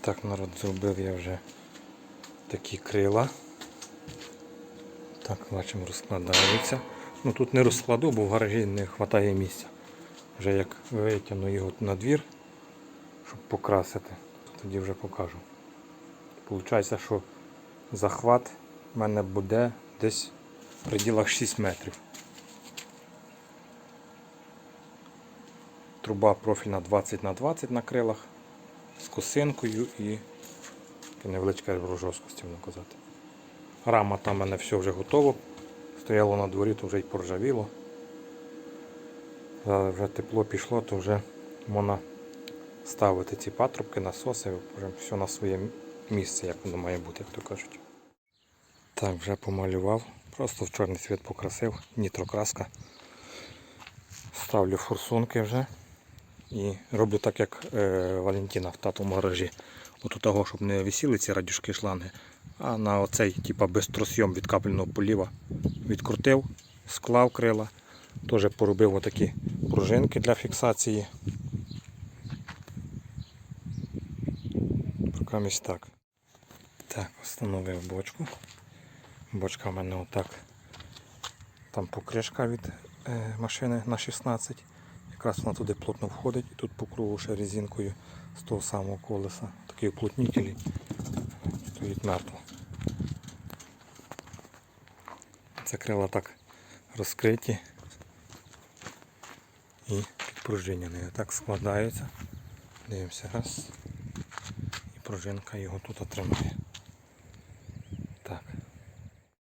Так, народ, зробив я вже такі крила. Так, бачимо, розкладаються. Ну тут не розкладу, бо в гаражі не вистачає місця. Вже як витягну його на двір, щоб покрасити, тоді вже покажу. Получається, що захват в мене буде десь в пределах 6 метрів. Труба профільна 20 на 20 на крилах з косинкою і невеличка жорсткості, можна казати. Рама там в мене все вже готово. Стояло на дворі, то вже й поржавіло. Зараз вже тепло пішло, то вже можна ставити ці патрубки, насоси, вже все на своє місце, як воно має бути, як то кажуть. Так, вже помалював, просто в чорний світ покрасив, нітрокраска. Ставлю форсунки вже. І роблю так, як е, Валентина в татому гаражі. От у того, щоб не висіли ці радюшки шланги, а на оцей, типа безтросйом від капельного поліва відкрутив, склав крила, теж поробив отакі пружинки для фіксації. Покамість так. Так, встановив бочку. Бочка в мене отак. Там покришка від е, машини на 16. Якраз вона туди плотно входить і тут по кругу ще резинкою з того самого колеса. Такий уплотнитель стоїть мертво. Це крила так розкриті і підпружинені. Так складаються. Дивимося раз. І пружинка його тут отримає.